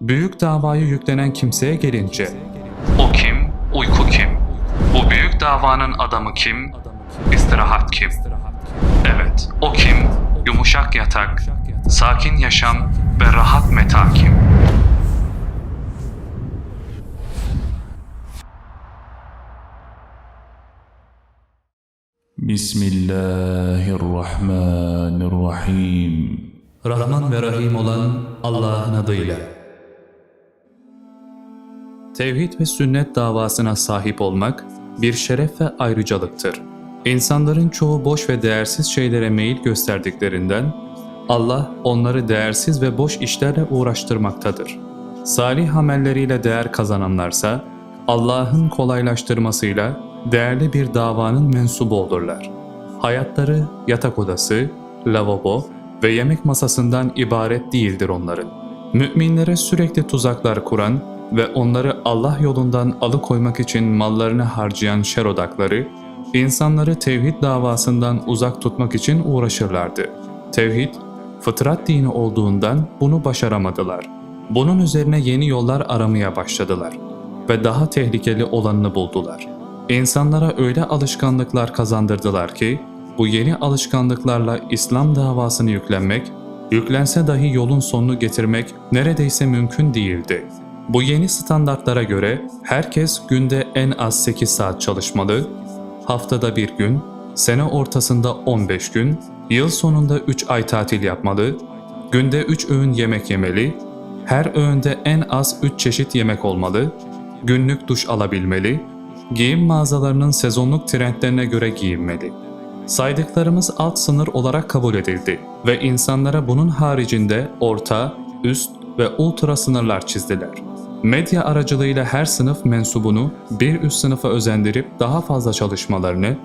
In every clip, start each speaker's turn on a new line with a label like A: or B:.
A: Büyük davayı yüklenen kimseye gelince,
B: O kim? Uyku kim? Bu büyük davanın adamı kim? İstirahat kim? Evet, o kim? Yumuşak yatak, sakin yaşam ve rahat meta kim?
C: Bismillahirrahmanirrahim.
A: Rahman ve Rahim olan Allah'ın adıyla. Tevhid ve sünnet davasına sahip olmak bir şeref ve ayrıcalıktır. İnsanların çoğu boş ve değersiz şeylere meyil gösterdiklerinden Allah onları değersiz ve boş işlerle uğraştırmaktadır. Salih amelleriyle değer kazananlarsa Allah'ın kolaylaştırmasıyla değerli bir davanın mensubu olurlar. Hayatları yatak odası, lavabo ve yemek masasından ibaret değildir onların. Müminlere sürekli tuzaklar kuran ve onları Allah yolundan alıkoymak için mallarını harcayan şer odakları, insanları tevhid davasından uzak tutmak için uğraşırlardı. Tevhid, fıtrat dini olduğundan bunu başaramadılar. Bunun üzerine yeni yollar aramaya başladılar ve daha tehlikeli olanını buldular. İnsanlara öyle alışkanlıklar kazandırdılar ki, bu yeni alışkanlıklarla İslam davasını yüklenmek, yüklense dahi yolun sonunu getirmek neredeyse mümkün değildi. Bu yeni standartlara göre herkes günde en az 8 saat çalışmalı, haftada bir gün, sene ortasında 15 gün, yıl sonunda 3 ay tatil yapmalı, günde 3 öğün yemek yemeli, her öğünde en az 3 çeşit yemek olmalı, günlük duş alabilmeli, giyim mağazalarının sezonluk trendlerine göre giyinmeli. Saydıklarımız alt sınır olarak kabul edildi ve insanlara bunun haricinde orta, üst ve ultra sınırlar çizdiler. Medya aracılığıyla her sınıf mensubunu bir üst sınıfa özendirip daha fazla çalışmalarını,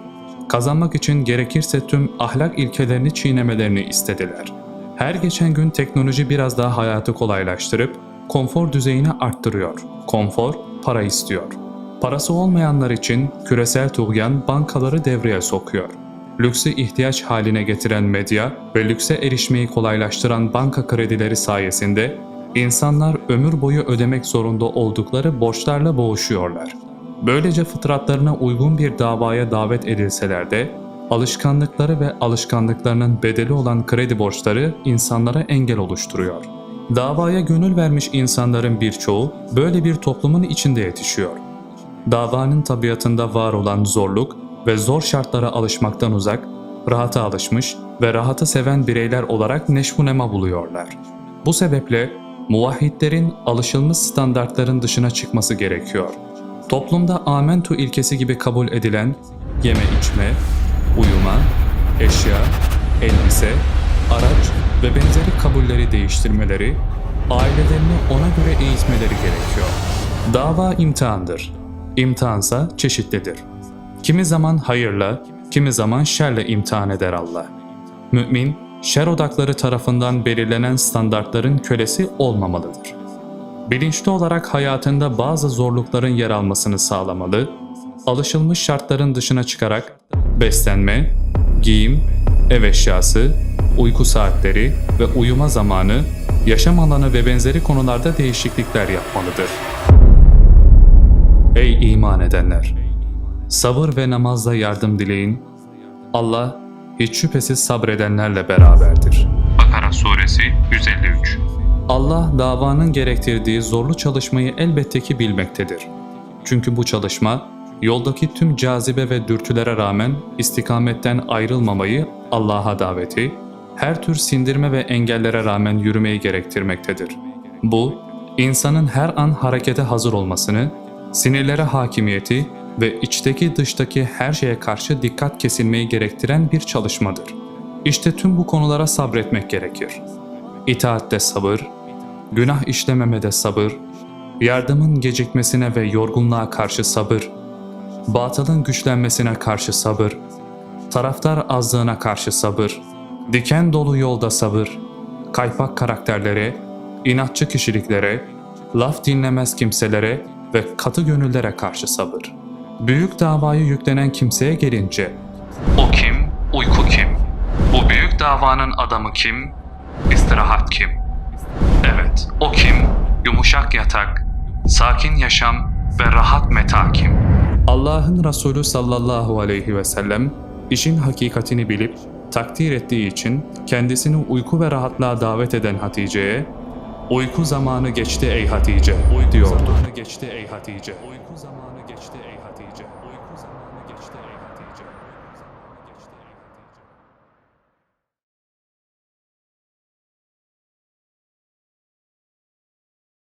A: kazanmak için gerekirse tüm ahlak ilkelerini çiğnemelerini istediler. Her geçen gün teknoloji biraz daha hayatı kolaylaştırıp konfor düzeyini arttırıyor. Konfor para istiyor. Parası olmayanlar için küresel tuğyan bankaları devreye sokuyor. Lüksü ihtiyaç haline getiren medya ve lükse erişmeyi kolaylaştıran banka kredileri sayesinde insanlar ömür boyu ödemek zorunda oldukları borçlarla boğuşuyorlar. Böylece fıtratlarına uygun bir davaya davet edilseler de alışkanlıkları ve alışkanlıklarının bedeli olan kredi borçları insanlara engel oluşturuyor. Davaya gönül vermiş insanların birçoğu böyle bir toplumun içinde yetişiyor. Davanın tabiatında var olan zorluk ve zor şartlara alışmaktan uzak, rahata alışmış ve rahatı seven bireyler olarak neşvunema buluyorlar. Bu sebeple muvahhidlerin alışılmış standartların dışına çıkması gerekiyor. Toplumda amentu ilkesi gibi kabul edilen yeme içme, uyuma, eşya, elbise, araç ve benzeri kabulleri değiştirmeleri, ailelerini ona göre eğitmeleri gerekiyor. Dava imtihandır. İmtihansa çeşitlidir. Kimi zaman hayırla, kimi zaman şerle imtihan eder Allah. Mümin, şer odakları tarafından belirlenen standartların kölesi olmamalıdır. Bilinçli olarak hayatında bazı zorlukların yer almasını sağlamalı, alışılmış şartların dışına çıkarak beslenme, giyim, ev eşyası, uyku saatleri ve uyuma zamanı, yaşam alanı ve benzeri konularda değişiklikler yapmalıdır. Ey iman edenler! Sabır ve namazla yardım dileyin. Allah hiç şüphesiz sabredenlerle beraberdir.
B: Bakara Suresi 153
A: Allah davanın gerektirdiği zorlu çalışmayı elbette ki bilmektedir. Çünkü bu çalışma yoldaki tüm cazibe ve dürtülere rağmen istikametten ayrılmamayı Allah'a daveti, her tür sindirme ve engellere rağmen yürümeyi gerektirmektedir. Bu, insanın her an harekete hazır olmasını, sinirlere hakimiyeti ve içteki dıştaki her şeye karşı dikkat kesilmeyi gerektiren bir çalışmadır. İşte tüm bu konulara sabretmek gerekir. İtaatte sabır, günah işlememede sabır, yardımın gecikmesine ve yorgunluğa karşı sabır, batılın güçlenmesine karşı sabır, taraftar azlığına karşı sabır, diken dolu yolda sabır, kaypak karakterlere, inatçı kişiliklere, laf dinlemez kimselere ve katı gönüllere karşı sabır. Büyük davayı yüklenen kimseye gelince,
B: O kim? Uyku kim? Bu büyük davanın adamı kim? İstirahat kim? Evet, o kim? yumuşak yatak, sakin yaşam ve rahat meta kim?
A: Allah'ın Resulü sallallahu aleyhi ve sellem işin hakikatini bilip takdir ettiği için kendisini uyku ve rahatlığa davet eden Hatice'ye uyku zamanı geçti ey Hatice uyku diyordu. geçti ey Hatice. Uyku zamanı geçti ey.